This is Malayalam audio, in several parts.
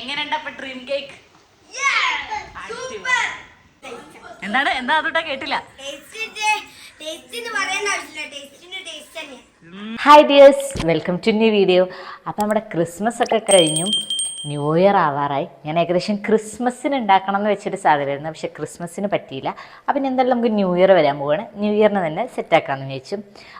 എങ്ങനെയുണ്ട് അപ്പൊ ഡ്രീം കേക്ക് എന്താണ്? എന്താ അതോട്ട കേട്ടില്ല. Hi dears welcome to new video അപ്പോൾ നമ്മുടെ ക്രിസ്മസ് ഒക്കെ കഴിഞ്ഞു. ന്യൂ ഇയർ ആവാറായി. ഞാൻ ഏകദേശം ക്രിസ്മസിന് ഉണ്ടാക്കണം എന്ന് വെച്ചൊരു സാധ്യതയായിരുന്നു. പക്ഷേ ക്രിസ്മസിന് പറ്റിയില്ല. അപ്പം ഇനി എന്തായാലും നമുക്ക് ന്യൂ ഇയർ വരാൻ പോവാണ്. ന്യൂ ഇയറിന് തന്നെ സെറ്റാക്കാമെന്ന് വിചാരിച്ചു.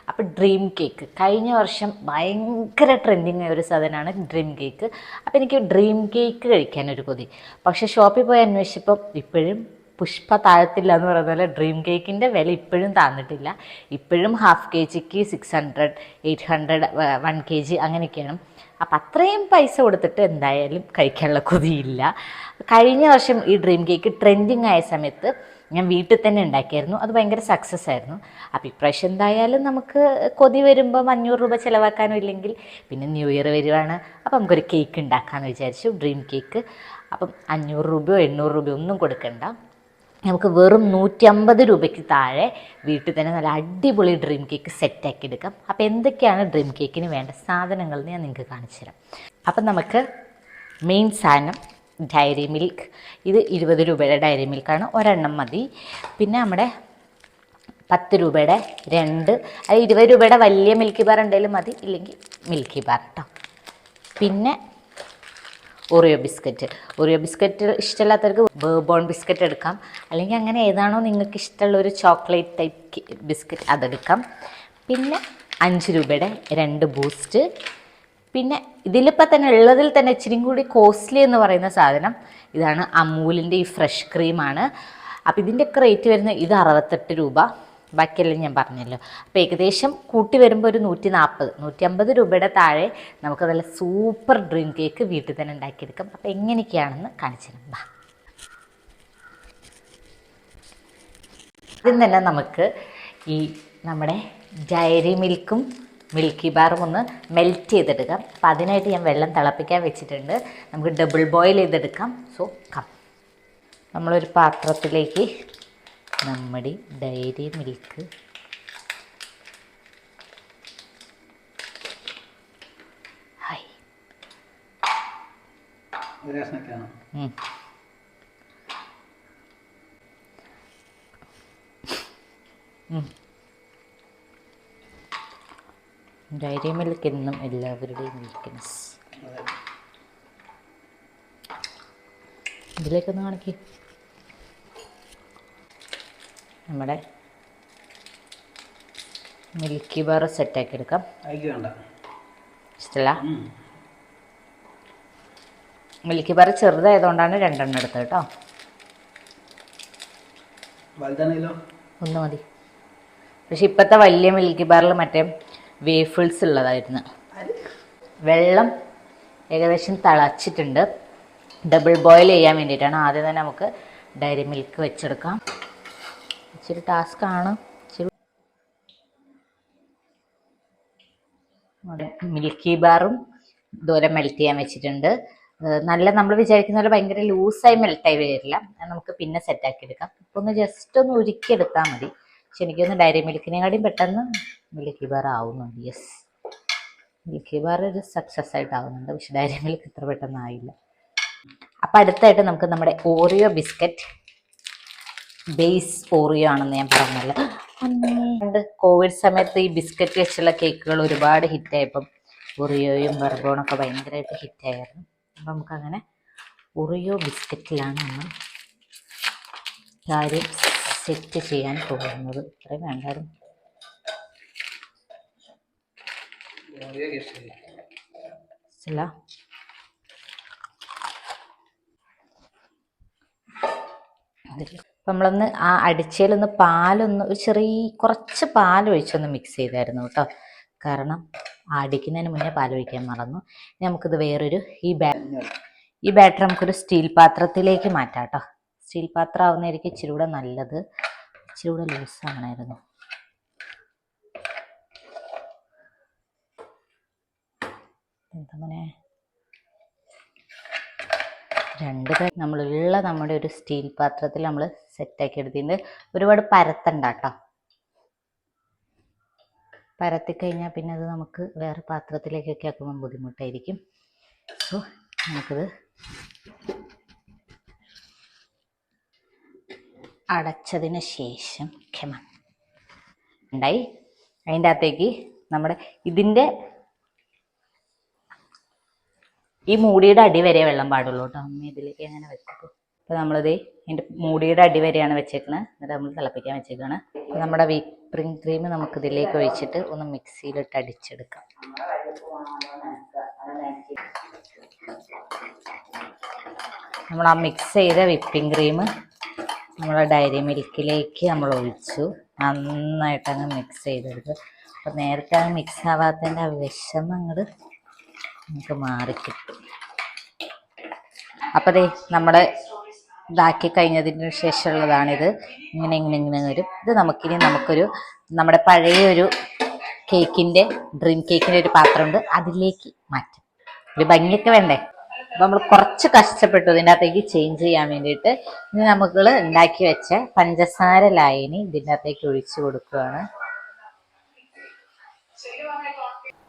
അപ്പോൾ ഡ്രീം കേക്ക് കഴിഞ്ഞ വർഷം ഭയങ്കര ട്രെൻഡിങ് ആയ ഒരു സാധനമാണ് ഡ്രീം കേക്ക് അപ്പോൾ എനിക്ക് ഡ്രീം കേക്ക് കഴിക്കാനൊരു കൊതി. പക്ഷേ ഷോപ്പിൽ പോയി അന്വേഷിച്ചപ്പോൾ ഇപ്പോഴും പുഷ്പ താഴത്തില്ല എന്ന് പറയുന്ന പോലെ ഡ്രീം കേക്കിന്റെ വില ഇപ്പോഴും താന്നിട്ടില്ല. ഇപ്പോഴും ഹാഫ് കെ ജിക്ക് six hundred eight hundred one K G അങ്ങനെയൊക്കെയാണ്. അപ്പം അത്രയും പൈസ കൊടുത്തിട്ട് എന്തായാലും കഴിക്കാനുള്ള കൊതിയില്ല. കഴിഞ്ഞ വർഷം ഈ ഡ്രീം കേക്ക് ട്രെൻഡിങ് ആയ സമയത്ത് ഞാൻ വീട്ടിൽ തന്നെ ഉണ്ടാക്കിയായിരുന്നു. അത് ഭയങ്കര സക്സസ് ആയിരുന്നു. അപ്പോൾ ഇപ്രാവശ്യം എന്തായാലും നമുക്ക് കൊതി വരുമ്പം അഞ്ഞൂറ് രൂപ ചിലവാക്കാനും ഇല്ലെങ്കിൽ പിന്നെ ന്യൂ ഇയർ വരുവാണ്. അപ്പോൾ നമുക്കൊരു കേക്ക് ഉണ്ടാക്കാമെന്ന് വിചാരിച്ചു. ഡ്രീം കേക്ക് അപ്പം അഞ്ഞൂറ് രൂപയോ എണ്ണൂറ് രൂപയോ ഒന്നും കൊടുക്കണ്ട. നമുക്ക് വെറും നൂറ്റമ്പത് രൂപയ്ക്ക് താഴെ വീട്ടിൽ തന്നെ നല്ല അടിപൊളി ഡ്രീം കേക്ക് സെറ്റാക്കി എടുക്കാം. അപ്പോൾ എന്തൊക്കെയാണ് ഡ്രീം കേക്കിന് വേണ്ട സാധനങ്ങൾ ഞാൻ നിങ്ങൾക്ക് കാണിച്ചു തരാം. അപ്പം നമുക്ക് മെയിൻ സാധനം ഡയറി മിൽക്ക് ഇത് ഇരുപത് രൂപയുടെ ഡയറി മിൽക്കാണ് ഒരെണ്ണം മതി. പിന്നെ നമ്മുടെ പത്ത് രൂപയുടെ രണ്ട് അത് ഇരുപത് രൂപയുടെ വലിയ മിൽക്കി ബാർ ഉണ്ടെങ്കിലും മതി. ഇല്ലെങ്കിൽ മിൽക്കി ബാർ കേട്ടോ പിന്നെ ഓറിയോ ബിസ്ക്കറ്റ് ഓറിയോ ബിസ്ക്കറ്റ് ഇഷ്ടമില്ലാത്തവർക്ക് ബേബോൺ ബിസ്ക്കറ്റ് എടുക്കാം. അല്ലെങ്കിൽ അങ്ങനെ ഏതാണോ നിങ്ങൾക്ക് ഇഷ്ടമുള്ള ഒരു ചോക്ലേറ്റ് ടൈപ്പ് ബിസ്ക്കറ്റ് അതെടുക്കാം. പിന്നെ അഞ്ച് രൂപയുടെ രണ്ട് ബൂസ്റ്റ് പിന്നെ ഇതിലിപ്പോൾ തന്നെ ഉള്ളതിൽ തന്നെ ഇച്ചിരി കൂടി കോസ്റ്റ്ലി എന്ന് പറയുന്ന സാധനം ഇതാണ് അമൂലിന്റെ ഈ ഫ്രഷ് ക്രീമാണ് അപ്പോൾ ഇതിന്റെയൊക്കെ റേറ്റ് വരുന്നത് ഇത് അറുപത്തെട്ട് രൂപ. ബാക്കിയെല്ലാം ഞാൻ പറഞ്ഞല്ലോ. അപ്പോൾ ഏകദേശം കൂട്ടി വരുമ്പോൾ ഒരു നൂറ്റി നാൽപ്പത് നൂറ്റി അമ്പത് രൂപയുടെ താഴെ നമുക്ക് നല്ല സൂപ്പർ ഡ്രീം കേക്ക് വീട്ടിൽ തന്നെ ഉണ്ടാക്കിയെടുക്കാം. അപ്പോൾ എങ്ങനെയൊക്കെയാണെന്ന് കാണിച്ചു തരാം. ബാ. ആദ്യം തന്നെ നമുക്ക് ഈ നമ്മുടെ ഡയറി മിൽക്കും മിൽക്കി ബാറും ഒന്ന് മെൽറ്റ് ചെയ്തെടുക്കാം. അപ്പോൾ അതിനായിട്ട് ഞാൻ വെള്ളം തിളപ്പിക്കാൻ വെച്ചിട്ടുണ്ട്. നമുക്ക് ഡബിൾ ബോയിൽ ചെയ്തെടുക്കാം. So come. നമ്മളൊരു പാത്രത്തിലേക്ക് നമ്മുടെ Dairy Milk. Hi. Dairy Milk എന്നും എല്ലാവരുടെയും വീക്ക്നെസ് ഇതിലേക്കൊന്ന് കാണിക്ക്. നമ്മുടെ മിൽക്കി ബാർ സെറ്റാക്കി എടുക്കാം. ഇഷ്ടമല്ല. മിൽക്കി ബാർ ചെറുതായതുകൊണ്ടാണ് രണ്ടെണ്ണം എടുത്തത് കേട്ടോ. ഒന്ന് മതി. പക്ഷെ ഇപ്പോഴത്തെ വലിയ മിൽക്കി ബാറിൽ മറ്റേ വേഫിൾസ് ഉള്ളതായിരുന്നു. വെള്ളം ഏകദേശം തിളച്ചിട്ടുണ്ട്. ഡബിൾ ബോയിൽ ചെയ്യാൻ വേണ്ടിയിട്ടാണ്. ആദ്യം തന്നെ നമുക്ക് ഡയറി മിൽക്ക് വെച്ചെടുക്കാം. ഇച്ചിരി ടാസ്ക് ഇച്ചിരി മിൽക്കി ബാറും ഇതുപോലെ മെൽറ്റ് ചെയ്യാൻ വെച്ചിട്ടുണ്ട്. നല്ല നമ്മൾ വിചാരിക്കുന്ന പോലെ ഭയങ്കര ലൂസായി മെൽറ്റായി വരില്ല. നമുക്ക് പിന്നെ സെറ്റാക്കി എടുക്കാം. ഇപ്പോൾ ഒന്ന് ജസ്റ്റ് ഒന്ന് ഉരുക്കിയെടുത്താൽ മതി. പക്ഷെ എനിക്കൊന്ന് ഡയറി മിൽക്കിനെക്കാട്ടിയും പെട്ടെന്ന് മിൽക്കി ബാർ ആവുന്നുണ്ട്. യെസ് മിൽക്കി ബാർ ഒരു സക്സസ് ആയിട്ട് ആവുന്നുണ്ട്. പക്ഷെ ഡയറി മിൽക്ക് ഇത്ര പെട്ടെന്ന് ആയില്ല. അപ്പം അടുത്തായിട്ട് നമുക്ക് നമ്മുടെ ഓറിയോ ബിസ്ക്കറ്റ് ബേസ് ഓറിയോ ആണെന്ന് ഞാൻ പറഞ്ഞല്ലോ. പണ്ട് കോവിഡ് സമയത്ത് ഈ ബിസ്ക്കറ്റ് വെച്ചുള്ള കേക്കുകൾ ഒരുപാട് ഹിറ്റായപ്പം ഒറിയോയും ബർബോണൊക്കെ ഭയങ്കരമായിട്ട് ഹിറ്റായിരുന്നു അപ്പം നമുക്കങ്ങനെ ഒറിയോ ബിസ്ക്കറ്റിലാണ് നമ്മൾ കാര്യം സെറ്റ് ചെയ്യാൻ പോകുന്നത്. ഇത്രയും വേണ്ടായിരുന്നു. ഓറിയൊക്കെ ഇല്ല അപ്പം നമ്മളൊന്ന് ആ അടിച്ചേലൊന്ന് പാലൊന്ന് ഒരു ചെറിയ കുറച്ച് പാൽ ഒഴിച്ചൊന്ന് മിക്സ് ചെയ്തായിരുന്നു കേട്ടോ. കാരണം അടിക്കുന്നതിന് മുന്നേ പാൽ ഒഴിക്കാൻ മറന്നു നമുക്കിത് വേറൊരു ഈ ബാ ഈ ബാറ്റർ നമുക്കൊരു സ്റ്റീൽ പാത്രത്തിലേക്ക് മാറ്റാം കേട്ടോ. സ്റ്റീൽ പാത്രം ആവുന്നതായിരിക്കും ഇച്ചിരി കൂടെ നല്ലത്. ഇച്ചിരി കൂടെ ലൂസ് എന്താ രണ്ട് പേർ നമ്മളുള്ള നമ്മുടെ ഒരു സ്റ്റീൽ പാത്രത്തിൽ നമ്മൾ സെറ്റാക്കി എടുത്തിട്ടുണ്ട്. ഒരുപാട് പരത്തണ്ട കേട്ടോ പരത്തി കഴിഞ്ഞാൽ പിന്നെ അത് നമുക്ക് വേറെ പാത്രത്തിലേക്കൊക്കെ ആക്കുമ്പോൾ ബുദ്ധിമുട്ടായിരിക്കും. സോ നമുക്കത് അടച്ചതിന് ശേഷം ഉണ്ടായി. അതിന്റെ അകത്തേക്ക് നമ്മുടെ ഇതിന്റെ ഈ മൂടിയുടെ അടി വരെ വെള്ളം പാടുള്ളൂ കേട്ടോ. അമ്മ ഇതിലേക്ക് അങ്ങനെ വെച്ചിട്ടു അപ്പോൾ നമ്മളിത് ഇതിന്റെ മൂടിയുടെ അടി വരെയാണ് വെച്ചേക്കുന്നത് എന്നിട്ട് നമ്മൾ തിളപ്പിക്കാൻ വെച്ചേക്കാണ്. അപ്പോൾ നമ്മുടെ വിപ്പിംഗ് ക്രീം നമുക്ക് ഇതിലേക്ക് ഒഴിച്ചിട്ട് ഒന്ന് മിക്സിയിലിട്ട് അടിച്ചെടുക്കാം. നമ്മൾ ആ മിക്സ് ചെയ്ത വിപ്പിംഗ് ക്രീം നമ്മളെ ഡയറി മിൽക്കിലേക്ക് നമ്മൾ ഒഴിച്ചു. നന്നായിട്ട് അങ്ങ് മിക്സ് ചെയ്തെടുക്കുക അപ്പോൾ നേരത്തെ അങ്ങ് മിക്സ് ആവാത്തതിന്റെ ആ നമുക്ക് മാറിക്കിട്ടും അപ്പോൾ ദേ നമ്മുടെ ഇതാക്കി കഴിഞ്ഞതിന് ശേഷമുള്ളതാണിത്. ഇങ്ങനെ ഇങ്ങനെ ഇങ്ങനെ വരും ഇത് നമുക്കിനി നമുക്കൊരു നമ്മുടെ പഴയ ഒരു കേക്കിന്റെ ഡ്രീം കേക്കിന്റെ ഒരു പാത്രമുണ്ട്. അതിലേക്ക് മാറ്റാം. ഒരു ഭംഗിയൊക്കെ വേണ്ടേ? അപ്പോൾ നമ്മൾ കുറച്ച് കഷ്ടപ്പെട്ടു ഇതിന്റെ അകത്തേക്ക് ചേഞ്ച് ചെയ്യാൻ വേണ്ടിയിട്ട്. ഇനി നമുക്ക് ഉണ്ടാക്കി വെച്ച പഞ്ചസാര ലായനി ഇതിന്റെ അകത്തേക്ക് ഒഴിച്ചു കൊടുക്കുകയാണ്.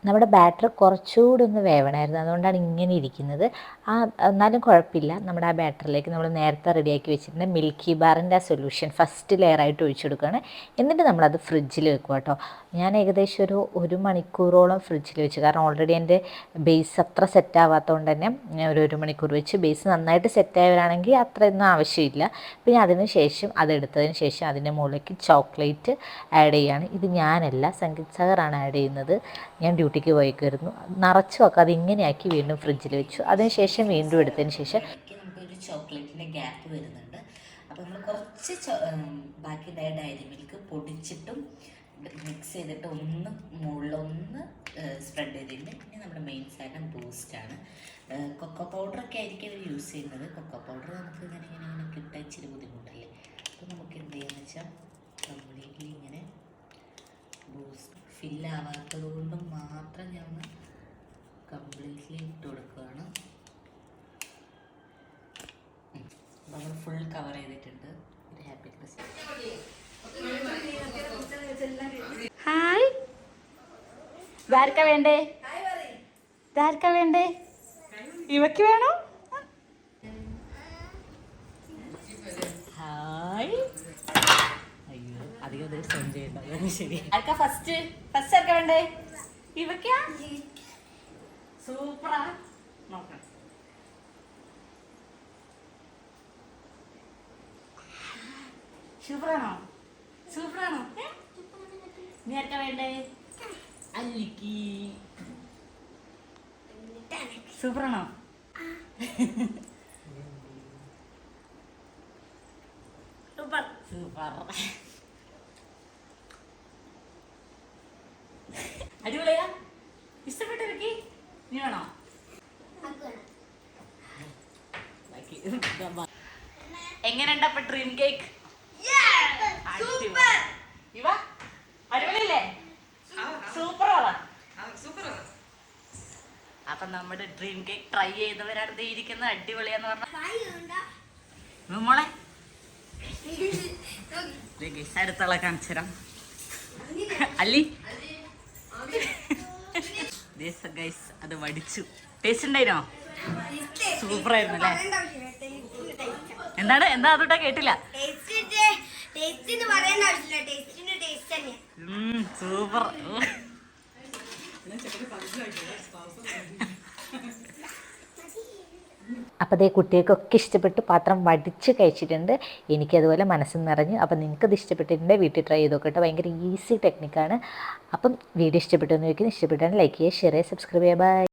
നമ്മുടെ ബാറ്റർ കുറച്ചുകൂടി ഒന്ന് വേവണമായിരുന്നു. അതുകൊണ്ടാണ് ഇങ്ങനെ ഇരിക്കുന്നത്. ആ എന്നാലും കുഴപ്പമില്ല. നമ്മുടെ ആ ബാറ്ററിലേക്ക് നമ്മൾ നേരത്തെ റെഡിയാക്കി വെച്ചിട്ടുണ്ട് മിൽക്കി ബാറിന്റെ ആ സൊല്യൂഷൻ ഫസ്റ്റ് ലെയറായിട്ട് ഒഴിച്ചു കൊടുക്കുകയാണ്. എന്നിട്ട് നമ്മളത് ഫ്രിഡ്ജിൽ വെക്കുക കേട്ടോ. ഞാൻ ഏകദേശം ഒരു ഒരു മണിക്കൂറോളം ഫ്രിഡ്ജിൽ വെച്ചു. കാരണം ഓൾറെഡി എന്റെ ബേസ് അത്ര സെറ്റ് ആവാത്തതുകൊണ്ട് തന്നെ ഞാൻ ഒരു ഒരു മണിക്കൂർ വെച്ച് ബേസ് നന്നായിട്ട് സെറ്റ് ആയവരാണെങ്കിൽ അത്രയൊന്നും ആവശ്യമില്ല. പിന്നെ അതിന് ശേഷം അതെടുത്തതിന് ശേഷം അതിന്റെ മുകളിലേക്ക് ചോക്ലേറ്റ് ആഡ് ചെയ്യുകയാണ്. ഇത് ഞാനല്ല സംഗീത് സാഗറാണ് ആഡ് ചെയ്യുന്നത്. ഞാൻ ഡ്യൂട്ടിക്ക് പോയിക്കായിരുന്നു നിറച്ചു വെക്കാതെ ഇങ്ങനെയാക്കി വീണ്ടും ഫ്രിഡ്ജിൽ വെച്ചു. അതിനുശേഷം വീണ്ടും എടുത്തതിന് ശേഷം ചോക്ലേറ്റിന്റെ ഗ്യാപ്പ് വരുന്നുണ്ട്. അപ്പോൾ നമ്മൾ കുറച്ച് ചോ- ഉം, ബാക്കി ഉണ്ടായ ഡയറി മിൽക്ക് പൊടിച്ചിട്ടും മിക്സ് ചെയ്തിട്ട് ഒന്ന് മുകളിലൊന്ന് സ്പ്രെഡ് ചെയ്തിട്ടുണ്ട്. പിന്നെ നമ്മുടെ മെയിൻ സാധനം ബൂസ്റ്റാണ് കൊക്കോ പൗഡറൊക്കെ ആയിരിക്കും അവർ യൂസ് ചെയ്യുന്നത്. കൊക്കോ പൗഡർ നമുക്ക് ഇങ്ങനെ ഇങ്ങനെ ഇങ്ങനെ കിട്ടാൻ ഇച്ചിരി ബുദ്ധിമുട്ടല്ലേ? അപ്പോൾ നമുക്ക് എന്ത് ചെയ്യാന്ന് വെച്ചാൽ കംപ്ലീറ്റ്ലി ഇങ്ങനെ ബൂസ്റ്റ് ഫില്ലാവാത്തത് കൊണ്ട് മാത്രം ഞാൻ കംപ്ലീറ്റ്ലി ഇട്ട് കൊടുക്കുകയാണ്. നമ്മൾ ഫുൾ കവർ ചെയ്തിട്ടുണ്ട്. ഒരു ഹാപ്പി ക്രിസ്മസ് ഹായ് ഇതാർക്കാ വേണ്ടേ? ഇതാർക്കാ വേണ്ടേ? ഇവക്ക് വേണോ? ഹായ് അധികം ദിവസം ചെയ്യണ്ട ശരി ആർക്കാ ഫസ്റ്റ് ഫസ്റ്റ് ആർക്കാ വേണ്ടേ? ഇവക്കാ സൂപ്പറാ നോക്കാം. സൂപ്പറാണോ സൂപ്പറാണോ? നീ ആർക്കാ വേണ്ടേ? അല്ലിക്ക്. സൂപ്പറാണോ സൂപ്പർ അടിപൊളിയാ? ഇഷ്ടപ്പെട്ടു വിക്കി നീ വേണോ? എങ്ങനെയുണ്ട് അപ്പൊ ഡ്രീം കേക്ക്? ഇവ? അടിപൊളിയല്ലേ? സൂപ്പർ അപ്പൊ നമ്മുടെ ഡ്രീം കേക്ക് ട്രൈ ചെയ്തവരാണ്. ദേ ഇരിക്കുന്ന അടിപൊളിയാന്ന് പറഞ്ഞ മോളെ. അടുത്തുള്ള കാണിച്ചുതരാം. അല്ലി. ഗൈസ് അത് വടിച്ചു. ടേസ്റ്റ് ഉണ്ടായിരുന്നോ? സൂപ്പർ ആയിരുന്നു അല്ലേ എന്താണ്? എന്താ അതോട്ടാ കേട്ടില്ല? സൂപ്പർ. അപ്പോൾ അതേ കുട്ടികൾക്കൊക്കെ ഇഷ്ടപ്പെട്ട് പാത്രം വടിച്ച് കഴിച്ചിട്ടുണ്ട്. എനിക്കതുപോലെ മനസ്സ് നിറഞ്ഞു. അപ്പം നിങ്ങൾക്കത് ഇഷ്ടപ്പെട്ടിട്ടുണ്ട്? വീട്ടിൽ ട്രൈ ചെയ്ത് നോക്കട്ടെ ഭയങ്കര ഈസി ടെക്നിക്കാണ് അപ്പം വീഡിയോ ഇഷ്ടപ്പെട്ടു എന്ന് ചോദിക്കുന്നത് ലൈക്ക് ചെയ്യുക ഷെയർ ചെയ്യുക സബ്സ്ക്രൈബ് ചെയ്യുക. ബൈ